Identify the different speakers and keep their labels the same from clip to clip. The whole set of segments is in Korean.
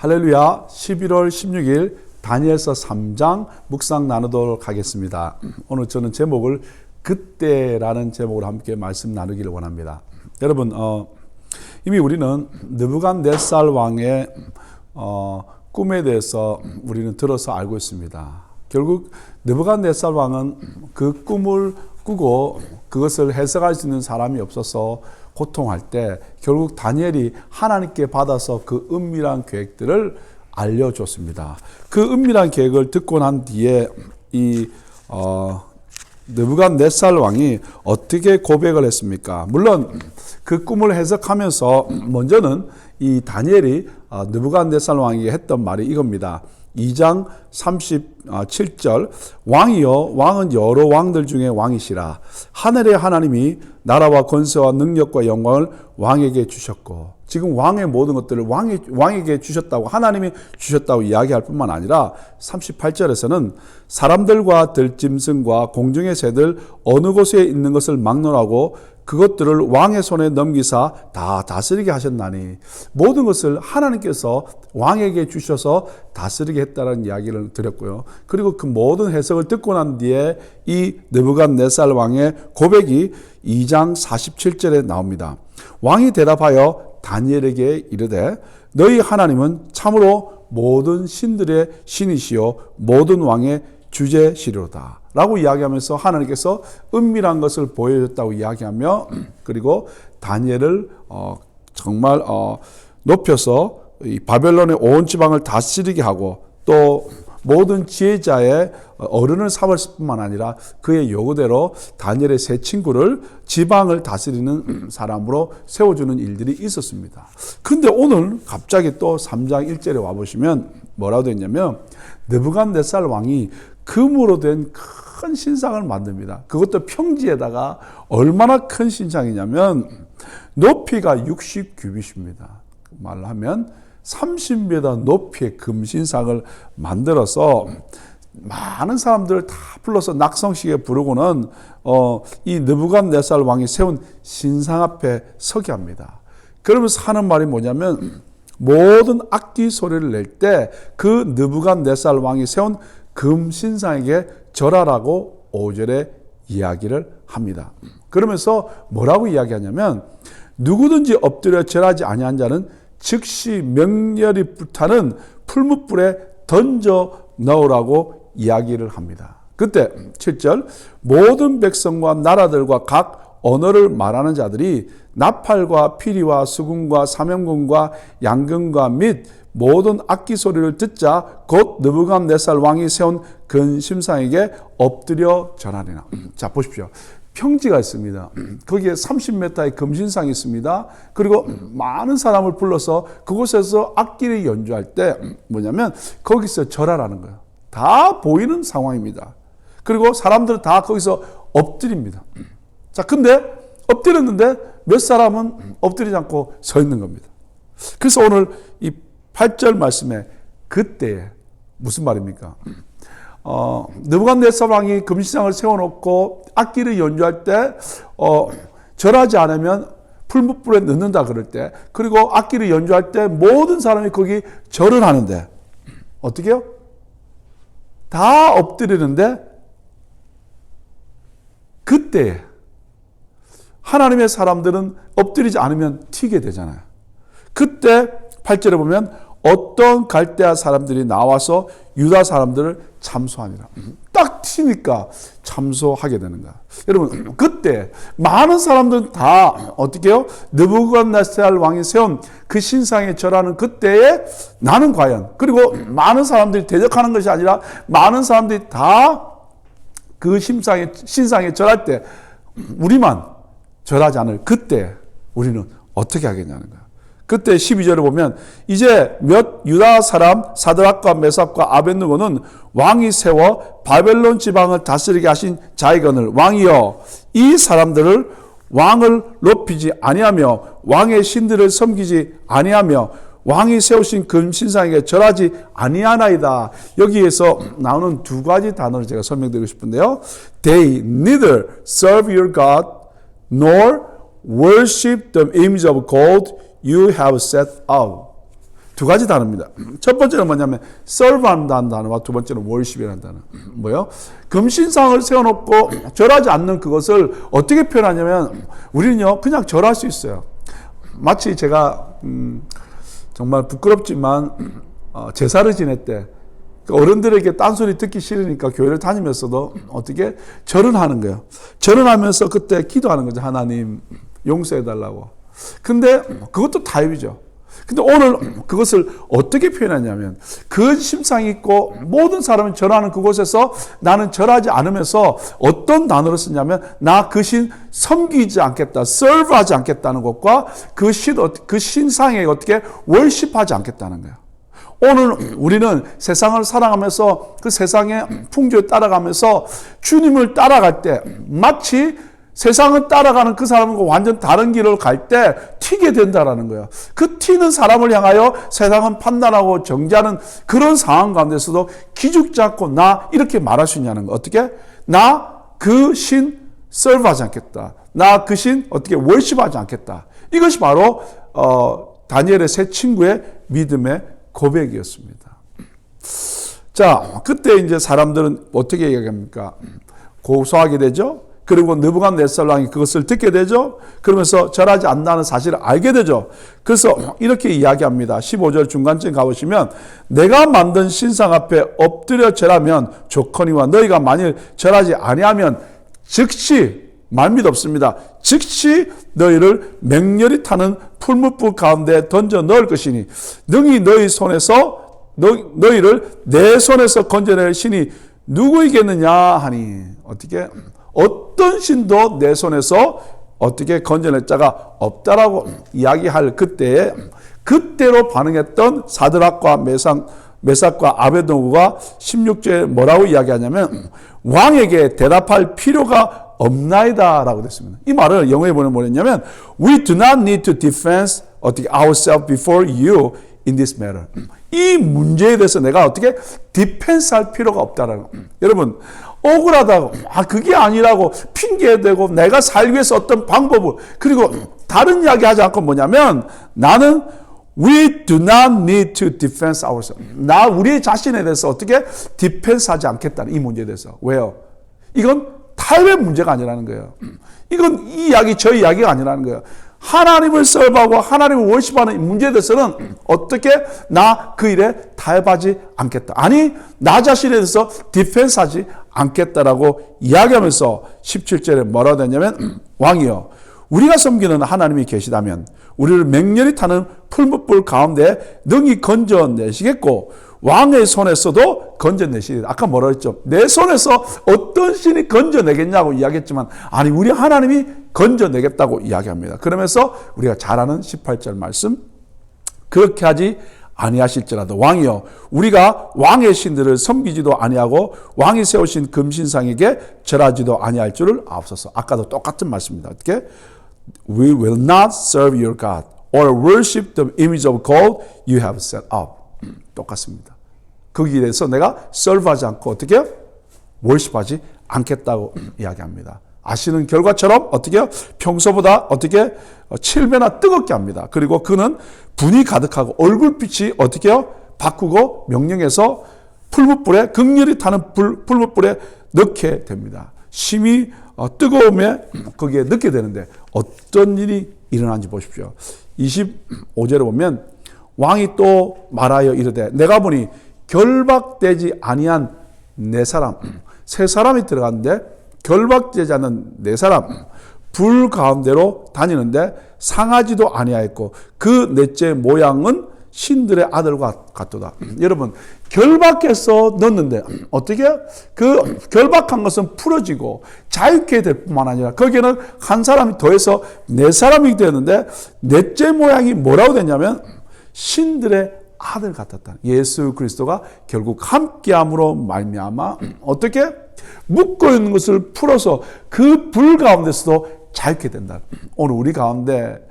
Speaker 1: 할렐루야 11월 16일 다니엘서 3장 묵상 나누도록 하겠습니다. 오늘 저는 제목을 그때라는 제목으로 함께 말씀 나누기를 원합니다. 여러분 어, 이미 우리는 느부갓네살 왕의 어, 꿈에 대해서 우리는 들어서 알고 있습니다. 결국 느부갓네살 왕은 그 꿈을 꾸고 그것을 해석할 수 있는 사람이 없어서 고통할 때 결국 다니엘이 하나님께 받아서 그 은밀한 계획들을 알려줬습니다. 그 은밀한 계획을 듣고 난 뒤에 이 어, 느부갓네살 왕이 어떻게 고백을 했습니까? 물론 그 꿈을 해석하면서 먼저는 이 다니엘이 어, 느부갓네살 왕에게 했던 말이 이겁니다. 2장 37절. 왕이여 왕은 여러 왕들 중에 왕이시라. 하늘의 하나님이 나라와 권세와 능력과 영광을 왕에게 주셨고 지금 왕의 모든 것들을 왕이, 왕에게 주셨다고 하나님이 주셨다고 이야기할 뿐만 아니라 38절에서는 사람들과 들짐승과 공중의 새들 어느 곳에 있는 것을 막론하고 그것들을 왕의 손에 넘기사 다 다스리게 하셨나니 모든 것을 하나님께서 왕에게 주셔서 다스리게 했다는 이야기를 드렸고요. 그리고 그 모든 해석을 듣고 난 뒤에 이 느부갓네살 왕의 고백이 2장 47절에 나옵니다. 왕이 대답하여 다니엘에게 이르되 너희 하나님은 참으로 모든 신들의 신이시요 모든 왕의 주제시로다. 라고 이야기하면서 하나님께서 은밀한 것을 보여줬다고 이야기하며 그리고 다니엘을 어, 정말 어, 높여서 이 바벨론의 온 지방을 다스리게 하고 또 모든 지혜자의 어른을 삼았을 뿐만 아니라 그의 요구대로 다니엘의 세 친구를 지방을 다스리는 사람으로 세워주는 일들이 있었습니다. 근데 오늘 갑자기 또 3장 1절에 와보시면 뭐라고 되어 있냐면 느부갓네살 왕이 금으로 된 큰 신상을 만듭니다. 그것도 평지에다가 얼마나 큰 신상이냐면 높이가 60규빗입니다. 말로 하면 30m 높이의 금신상을 만들어서 많은 사람들을 다 불러서 낙성식에 부르고는 어, 이 느부갓네살 왕이 세운 신상 앞에 서게 합니다. 그러면서 하는 말이 뭐냐면 모든 악기 소리를 낼 때 그 느부갓네살 왕이 세운 금신상에게 절하라고 5절에 이야기를 합니다. 그러면서 뭐라고 이야기하냐면 누구든지 엎드려 절하지 아니한 자는 즉시 명렬이 불타는 풀무불에 던져 넣으라고 이야기를 합니다. 그때 7절 모든 백성과 나라들과 각 언어를 말하는 자들이 나팔과 피리와 수금과 사명금과 양금과 및 모든 악기 소리를 듣자 곧 느부갓네살 왕이 세운 근심상에게 엎드려 절하리라. 자 보십시오. 평지가 있습니다. 거기에 30m의 금신상이 있습니다. 그리고 많은 사람을 불러서 그곳에서 악기를 연주할 때 뭐냐면 거기서 절하라는 거예요. 다 보이는 상황입니다. 그리고 사람들 다 거기서 엎드립니다. 자, 근데 엎드렸는데 몇 사람은 엎드리지 않고 서 있는 겁니다. 그래서 오늘 이 8절 말씀에 그때 무슨 말입니까? 어, 느부갓네살 왕이 금시장을 세워놓고 악기를 연주할 때 어, 절하지 않으면 풀무불에 넣는다 그럴 때 그리고 악기를 연주할 때 모든 사람이 거기 절을 하는데 어떻게요? 다 엎드리는데 그때 하나님의 사람들은 엎드리지 않으면 튀게 되잖아요. 그때 8절에 보면 어떤 갈대아 사람들이 나와서 유다 사람들을 참소하니라. 딱 튀니까 참소하게 되는 거야. 여러분, 그때 많은 사람들은 다 어떻게 해요? 느부갓네살 왕이 세운 그 신상에 절하는 그때에 나는 과연 그리고 많은 사람들이 대적하는 것이 아니라 많은 사람들이 다 그 신상에 신상에 절할 때 우리만 절하지 않을 그때 우리는 어떻게 하겠냐는 거야. 그때 12절에 보면 이제 몇 유다 사람 사드락과 메삭과 아벤누고는 왕이 세워 바벨론 지방을 다스리게 하신 자이건을 왕이여 이 사람들을 왕을 높이지 아니하며 왕의 신들을 섬기지 아니하며 왕이 세우신 금신상에게 절하지 아니하나이다. 여기에서 나오는 두 가지 단어를 제가 설명드리고 싶은데요. They neither serve your God nor worship the image of gold you have set out. 두 가지 단어입니다. 첫 번째는 뭐냐면 serve한다는 단어와 두 번째는 worship이라는 단어. 뭐요? 금신상을 세워놓고 절하지 않는 그것을 어떻게 표현하냐면 우리는요 그냥 절할 수 있어요. 마치 제가 음, 정말 부끄럽지만 어, 제사를 지낼 때 어른들에게 딴소리 듣기 싫으니까 교회를 다니면서도 어떻게 절은 하는 거예요. 절은 하면서 그때 기도하는 거죠. 하나님 용서해 달라고. 근데 그것도 타협이죠. 근데 오늘 그것을 어떻게 표현하냐면 그 심상이 있고 모든 사람이 절하는 그곳에서 나는 절하지 않으면서 어떤 단어를 쓰냐면 나 그 신 섬기지 않겠다, serve하지 않겠다는 것과 그 신, 그 신상에 어떻게 월십하지 않겠다는 거예요. 오늘 우리는 세상을 사랑하면서 그 세상의 풍조에 따라가면서 주님을 따라갈 때 마치 세상을 따라가는 그 사람과 완전 다른 길을 갈 때 튀게 된다라는 거예요. 그 튀는 사람을 향하여 세상은 판단하고 정죄하는 그런 상황 가운데서도 기죽지 않고 나 이렇게 말할 수 있냐는 거. 어떻게? 나 그신 serve하지 않겠다. 나 그 신 어떻게 월십하지 않겠다. 이것이 바로 어, 다니엘의 세 친구의 믿음의 고백이었습니다. 자, 그때 이제 사람들은 어떻게 얘기합니까? 고소하게 되죠. 그리고 느부갓네살랑이 그것을 듣게 되죠. 그러면서 절하지 않는다는 사실을 알게 되죠. 그래서 이렇게 이야기합니다. 15절 중간쯤 가보시면 내가 만든 신상 앞에 엎드려 절하면 좋거니와 너희가 만일 절하지 아니하면 즉시 말밑 없습니다. 즉시 너희를 맹렬히 타는 풀무불 가운데 던져 넣을 것이니 능히 너희 손에서 너, 너희를 내 손에서 건져낼 신이 누구이겠느냐 하니 어떻게 어떤 신도 내 손에서 어떻게 건져낼 자가 없다라고 이야기할 그때에 그때로 반응했던 사드락과 메상 메삭과 아베도고가 16절에 뭐라고 이야기하냐면 왕에게 대답할 필요가 없나이다라고 됐습니다. 이 말을 영어에 보면 뭐냐면 we do not need to defend 어떻게 ourselves before you in this matter. 이 문제에 대해서 내가 어떻게 디펜스 할 필요가 없다라는 거. 여러분 억울하다고 아 그게 아니라고 핑계대고 내가 살기 위해서 어떤 방법을 그리고 다른 이야기 하지 않고 뭐냐면 나는 We do not need to defend ourselves. 나 우리 자신에 대해서 어떻게 디펜스 하지 않겠다는 이 문제에 대해서. 왜요? 이건 타협의 문제가 아니라는 거예요. 이건 이 이야기, 저 이야기가 아니라는 거예요. 하나님을 썰하고 하나님을 월십하는 문제에 대해서는 어떻게 나 그 일에 타협하지 않겠다. 아니, 나 자신에 대해서 디펜스 하지 않겠다라고 이야기하면서 17절에 뭐라고 했냐면 왕이여 우리가 섬기는 하나님이 계시다면 우리를 맹렬히 타는 풀무불 가운데 능히 건져내시겠고 왕의 손에서도 건져내시리라. 아까 뭐라 했죠? 내 손에서 어떤 신이 건져내겠냐고 이야기했지만 아니 우리 하나님이 건져내겠다고 이야기합니다. 그러면서 우리가 잘 아는 18절 말씀 그렇게 하지 아니하실지라도 왕이여 우리가 왕의 신들을 섬기지도 아니하고 왕이 세우신 금신상에게 절하지도 아니할 줄을 앞서서 아까도 똑같은 말씀입니다. 어떻게? We will not serve your God or worship the image of gold you have set up. 똑같습니다. 거기에 대해서 내가 serve하지 않고 어떻게 월십하지 않겠다고 이야기합니다. 아시는 결과처럼 어떻게 평소보다 어떻게 7배나 뜨겁게 합니다. 그리고 그는 분이 가득하고 얼굴빛이 어떻게 바꾸고 명령해서 풀무불에 극렬히 타는 불, 풀무불에 넣게 됩니다. 심히 어, 뜨거움에 거기에 넣게 되는데 어떤 일이 일어난지 보십시오. 25절에 보면 왕이 또 말하여 이르되 내가 보니 결박되지 아니한 네 사람 세 사람이 들어갔는데 않은 네 사람 불 가운데로 다니는데 상하지도 아니하였고 그 넷째 모양은 신들의 아들과 같도다. 여러분 결박해서 넣는데 어떻게 그 결박한 것은 풀어지고 자유케 될 뿐만 아니라 거기에는 한 사람이 더해서 네 사람이 되는데 넷째 모양이 뭐라고 되냐면 신들의 아들 같았다. 예수 그리스도가 결국 함께함으로 말미암아 어떻게 묶고 있는 것을 풀어서 그 불 가운데서도 자유케 된다. 오늘 우리 가운데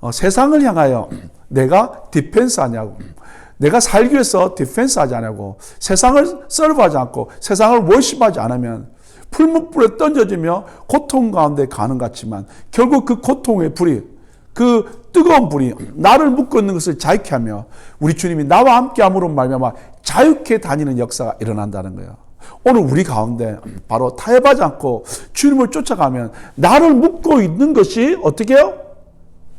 Speaker 1: 어, 세상을 향하여 내가 디펜스 하냐고 내가 살기 위해서 디펜스 하지 않냐고 세상을 서브하지 않고 세상을 월십하지 않으면 풀무불에 던져지며 고통 가운데 가는 것 같지만 결국 그 고통의 불이 그 뜨거운 불이 나를 묶고 있는 것을 자유케 하며 우리 주님이 나와 함께 함으로 말미암아 자유케 다니는 역사가 일어난다는 거예요. 오늘 우리 가운데 바로 타협하지 않고 주님을 쫓아가면 나를 묶고 있는 것이 어떻게 해요?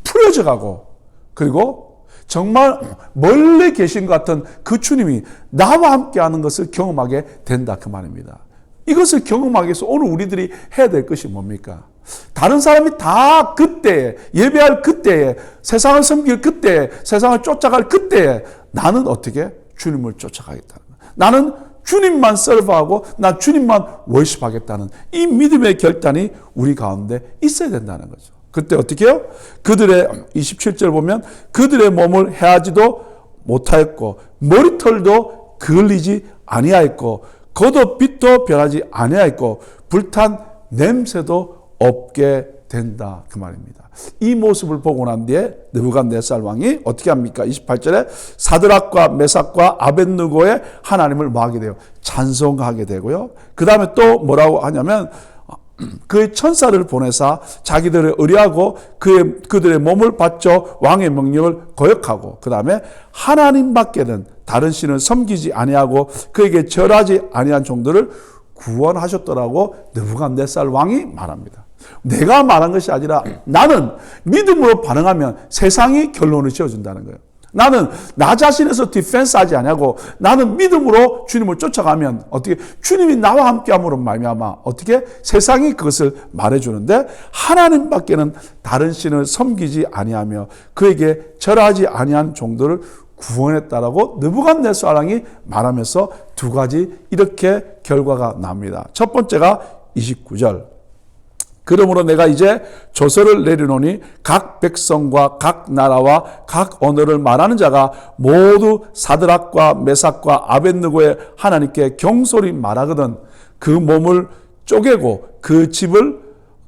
Speaker 1: 풀어져 가고 그리고 정말 멀리 계신 것 같은 그 주님이 나와 함께 하는 것을 경험하게 된다 그 말입니다. 이것을 경험하기 위해서 오늘 우리들이 해야 될 것이 뭡니까? 다른 사람이 다 그때에 예배할 그때에 세상을 섬길 그때에 세상을 쫓아갈 그때에 나는 어떻게 주님을 쫓아가겠다는 거야. 나는 주님만 서브하고 나 주님만 월십하겠다는 이 믿음의 결단이 우리 가운데 있어야 된다는 거죠. 그때 어떻게 해요? 그들의 27절 보면 그들의 몸을 해하지도 못하였고 머리털도 그을리지 아니하였고 겉옷 빛도 변하지 아니하였고 불탄 냄새도 없게 된다 그 말입니다. 이 모습을 보고 난 뒤에 느부갓네살 왕이 어떻게 합니까? 28절에 사드락과 메삭과 아벤누고의 하나님을 뭐하게 돼요? 찬송하게 되고요. 그 다음에 또 뭐라고 하냐면 그의 천사를 보내사 자기들을 의뢰하고 그의 그들의 몸을 바쳐 왕의 명령을 거역하고 그 다음에 하나님밖에는 다른 신을 섬기지 아니하고 그에게 절하지 아니한 종들을 구원하셨더라고 느부갓네살 왕이 말합니다. 내가 말한 것이 아니라 나는 믿음으로 반응하면 세상이 결론을 지어준다는 거예요. 나는 나 자신에서 디펜스 하지 아니하고 나는 믿음으로 주님을 쫓아가면 어떻게 주님이 나와 함께 함으로 말미암아 어떻게 세상이 그것을 말해 주는데 하나님밖에는 다른 신을 섬기지 아니하며 그에게 절하지 아니한 종들을 구원했다라고 느부갓네살 왕이 말하면서 두 가지 이렇게 결과가 납니다. 첫 번째가 29절. 그러므로 내가 이제 조서를 내리노니 각 백성과 각 나라와 각 언어를 말하는 자가 모두 사드락과 메삭과 아벤느고의 하나님께 경솔히 말하거든 그 몸을 쪼개고 그 집을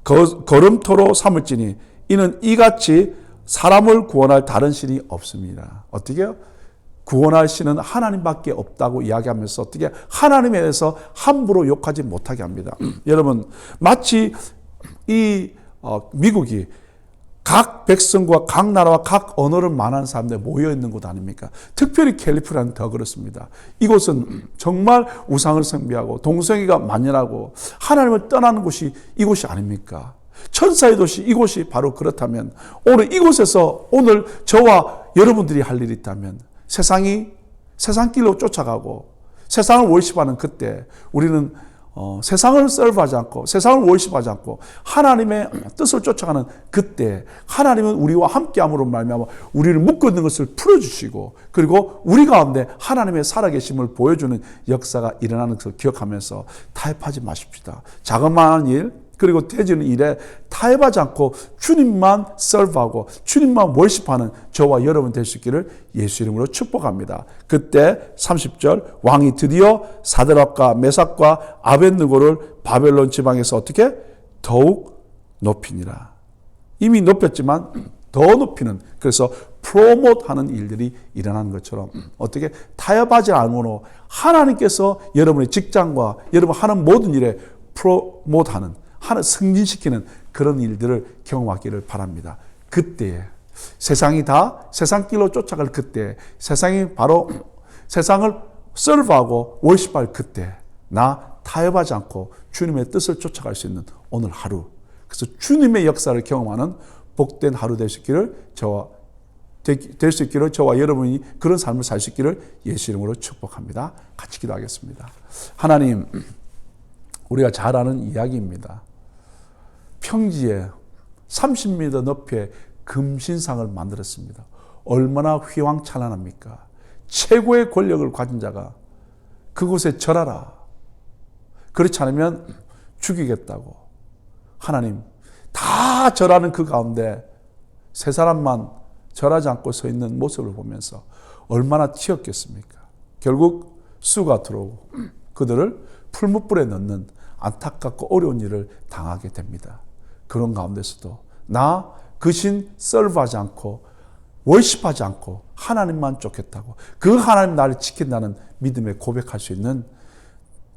Speaker 1: 거, 걸음토로 삼을지니 이는 이같이 사람을 구원할 다른 신이 없습니다. 어떻게요? 구원할 신은 하나님밖에 없다고 이야기하면서 어떻게 하나님에 대해서 함부로 욕하지 못하게 합니다. 여러분 마치 이 어, 미국이 각 백성과 각 나라와 각 언어를 말하는 사람들 모여 있는 곳 아닙니까? 특별히 캘리포니아는 더 그렇습니다. 이곳은 정말 우상을 숭배하고 동성애가 만연하고 하나님을 떠나는 곳이 이곳이 아닙니까? 천사의 도시 이곳이 바로 그렇다면 오늘 이곳에서 오늘 저와 여러분들이 할 일이 있다면 세상이 세상 길로 쫓아가고 세상을 월십하는 그때 우리는 어, 세상을 썰브하지 않고 세상을 월십하지 않고 하나님의 뜻을 쫓아가는 그때 하나님은 우리와 함께함으로 말미암아 우리를 묶고 있는 것을 풀어주시고 그리고 우리 가운데 하나님의 살아계심을 보여주는 역사가 일어나는 것을 기억하면서 타협하지 마십시다. 자그마한 일 그리고 태지는 일에 타협하지 않고 주님만 썰브하고 주님만 월십하는 저와 여러분 될 수 있기를 예수 이름으로 축복합니다. 그때 30절 왕이 드디어 사드락과 메삭과 아벤느고를 바벨론 지방에서 어떻게 더욱 높이니라. 이미 높였지만 더 높이는 그래서 프로모트하는 일들이 일어나는 것처럼 어떻게 타협하지 않으므로 하나님께서 여러분의 직장과 여러분 하는 모든 일에 프로모트하는 하나 승진시키는 그런 일들을 경험하기를 바랍니다. 그때에 세상이 다 세상 길로 쫓아갈 그때 세상이 바로 세상을 서브하고 월십할 그때 나 타협하지 않고 주님의 뜻을 쫓아갈 수 있는 오늘 하루 그래서 주님의 역사를 경험하는 복된 하루 될 수 있기를 저와 될 수 있기를 저와 여러분이 그런 삶을 살 수 있기를 예수 이름으로 축복합니다. 같이 기도하겠습니다. 하나님 우리가 잘 아는 이야기입니다. 평지에 30m 높이의 금신상을 만들었습니다. 얼마나 휘황찬란합니까? 최고의 권력을 가진 자가 그곳에 절하라. 그렇지 않으면 죽이겠다고. 하나님, 다 절하는 그 가운데 세 사람만 절하지 않고 서 있는 모습을 보면서 얼마나 치였겠습니까? 결국 수가 들어오고 그들을 풀무불에 넣는 안타깝고 어려운 일을 당하게 됩니다. 그런 가운데서도 나 그신 썰브하지 않고 월십하지 않고 하나님만 쫓겠다고 그 하나님 나를 지킨다는 믿음의 고백할 수 있는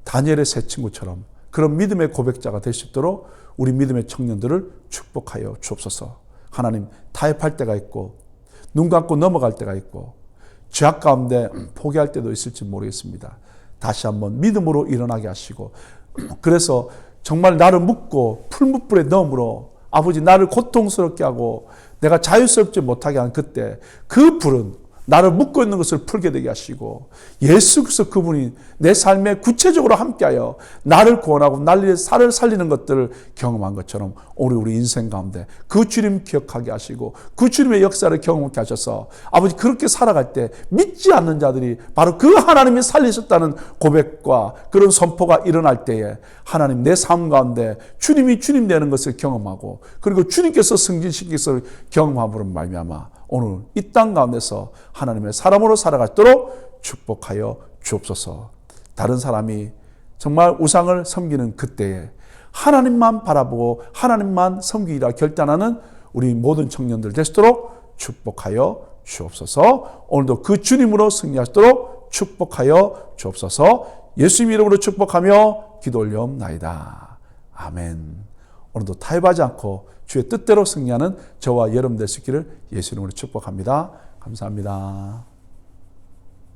Speaker 1: 다니엘의 세 친구처럼 그런 믿음의 고백자가 될 수 있도록 우리 믿음의 청년들을 축복하여 주옵소서. 하나님 타협할 때가 있고 눈 감고 넘어갈 때가 있고 죄악 가운데 포기할 때도 있을지 모르겠습니다. 다시 한번 믿음으로 일어나게 하시고 그래서 정말 나를 묶고 풀무불에 넣음으로 아버지 나를 고통스럽게 하고 내가 자유스럽지 못하게 하는 그때 그 불은 나를 묶고 있는 것을 풀게 되게 하시고 예수 그리스도 그분이 내 삶에 구체적으로 함께하여 나를 구원하고 나를 살을 살리는 것들을 경험한 것처럼 오늘 우리 인생 가운데 그 주님 기억하게 하시고 그 주님의 역사를 경험하게 하셔서 아버지 그렇게 살아갈 때 믿지 않는 자들이 바로 그 하나님이 살리셨다는 고백과 그런 선포가 일어날 때에 하나님 내 삶 가운데 주님이 주님 되는 것을 경험하고 그리고 주님께서 승진시킨 것을 경험함으로 말미암아 오늘 이 땅 가운데서 하나님의 사람으로 살아가도록 축복하여 주옵소서. 다른 사람이 정말 우상을 섬기는 그때에 하나님만 바라보고 하나님만 섬기라 결단하는 우리 모든 청년들 되시도록 축복하여 주옵소서. 오늘도 그 주님으로 승리하시도록 축복하여 주옵소서. 예수님 이름으로 축복하며 기도 올려옵나이다. 아멘. 오늘도 타협하지 않고 주의 뜻대로 승리하는 저와 여러분 될수 있기를 예수 이름으로 축복합니다. 감사합니다.